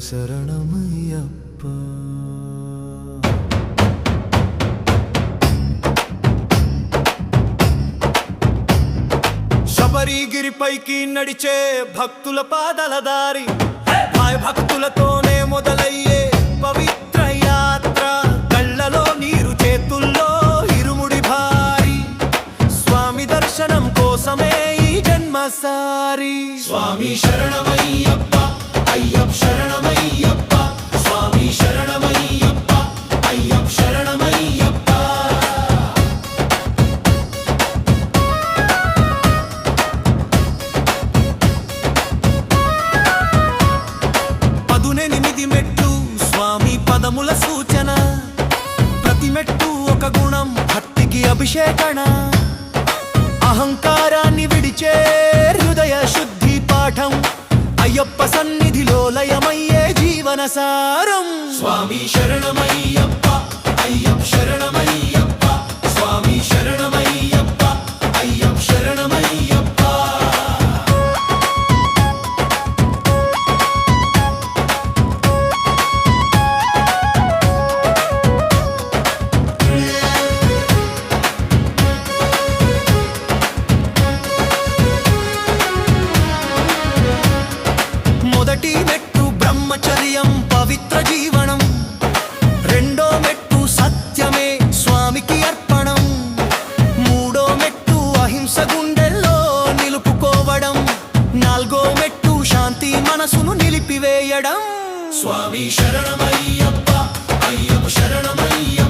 శరణమయ్యప్ప. శబరిగిరిపైకి నడిచే భక్తుల పాదల దారి. భాయ్ భక్తులతోనే మొదలయ్యే పవిత్ర యాత్ర. కళ్ళలో నీరు చేతుల్లో ఇరుముడి భారి. స్వామి దర్శనం కోసమే ఈ జన్మసారి. స్వామి శరణమయ్యప్ప. భక్తికి అభిషేకణ. అహంకారాన్ని విడిచే హృదయ శుద్ధి పాఠం. అయ్యప్ప సన్నిధిలో లయమయ్యే జీవన సారం. స్వామి శరణమయ్యప్ప అహింస గుండెల్లో నిలుపుకోవడం నాలుగో మెట్టు శాంతి మనసును నిలిపివేయడం. స్వామి శరణమయ్యప్ప అయ్యప్ప శరణమయ్యప్ప.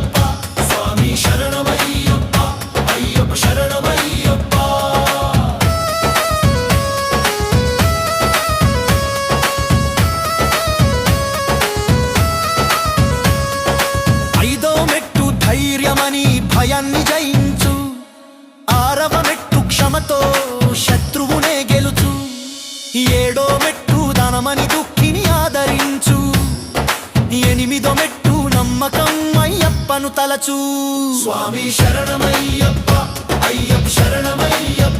ఏడో మెట్టు ధనమని దుఃఖిని ఆదరించు. ఎనిమిదో మెట్టు నమ్మకం అయ్యప్పను తలచు. స్వామి శరణమయ్యప్ప అయ్యప్ప శరణమయ్యప్ప.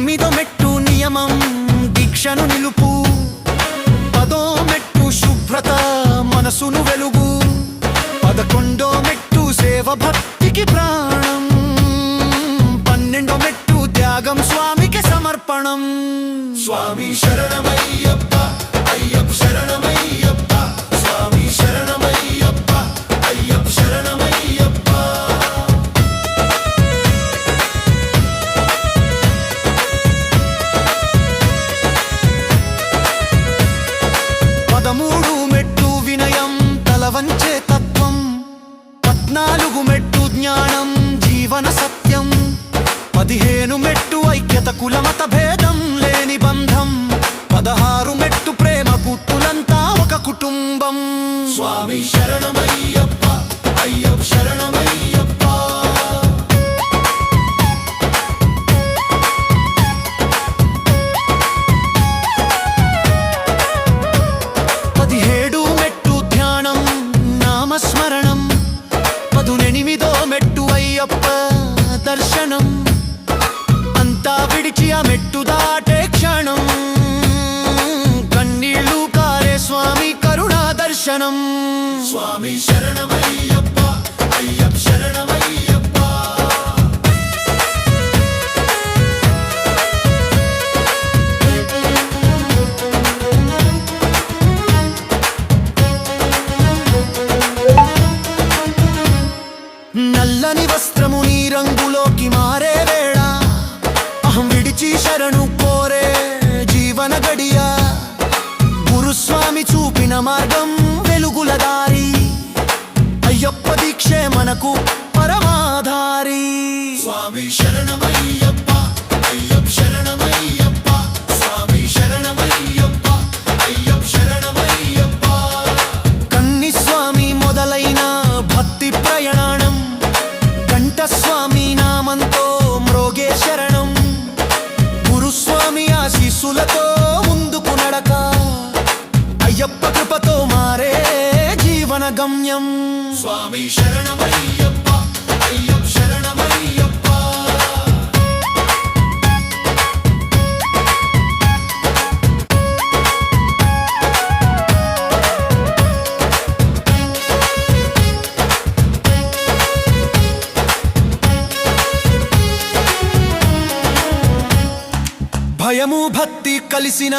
తొమ్మిదో మెట్టు నియమం దీక్షను నిలుపు. పదో మెట్టు శుభ్రత మనసును వెలుగు. పదకొండో మెట్టు సేవ భక్తికి ప్రాణం. పన్నెండో మెట్టు త్యాగం స్వామికి సమర్పణం. స్వామి శరణమయ్యప్ప పదమూడు మెట్టు వినయం తల వంచే తత్వం. పద్నాలుగు మెట్టు జ్ఞానం జీవన సత్యం. పదిహేను మెట్టు ఐక్యత కులమత భేదం. ఎనిమిదో మెట్టు అయ్యప్ప దర్శనం. అంతా విడిచి ఆ మెట్టు దాటే క్షణం. కన్నీళ్ళు కారే స్వామి కరుణా దర్శనం. స్వామి శరణమయ్యప్ప అయ్యప్ప శరణమయ్య. అహం శరణు కోరే జీవన గడియ. గురుస్వామి చూపిన మార్గం వెలుగుల దారి. అయ్యప్ప దీక్షే మనకు పరమాధారి. స్వామి శరణు కృపతో మారే జీవన గమ్యం. స్వామి శరణమయ్యప్ప అయ్యప్ప శరణమయ్యప్ప. భయము భక్తి కలిసిన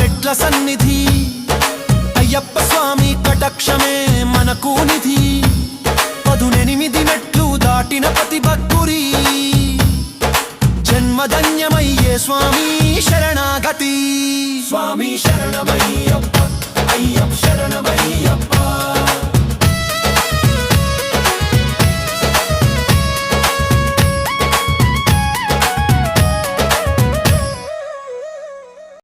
మెట్ల సన్నిధి. అయ్యప్ప స్వామి కటక్షమే మనకు నిధి. పదునెనిమిది మెట్లు దాటిన ప్రతి భక్తురి. జన్మధన్యమయ్యే స్వామి శరణాగతి. స్వామి శరణమయ్యప్ప అయ్యప్ప శరణమయ్య.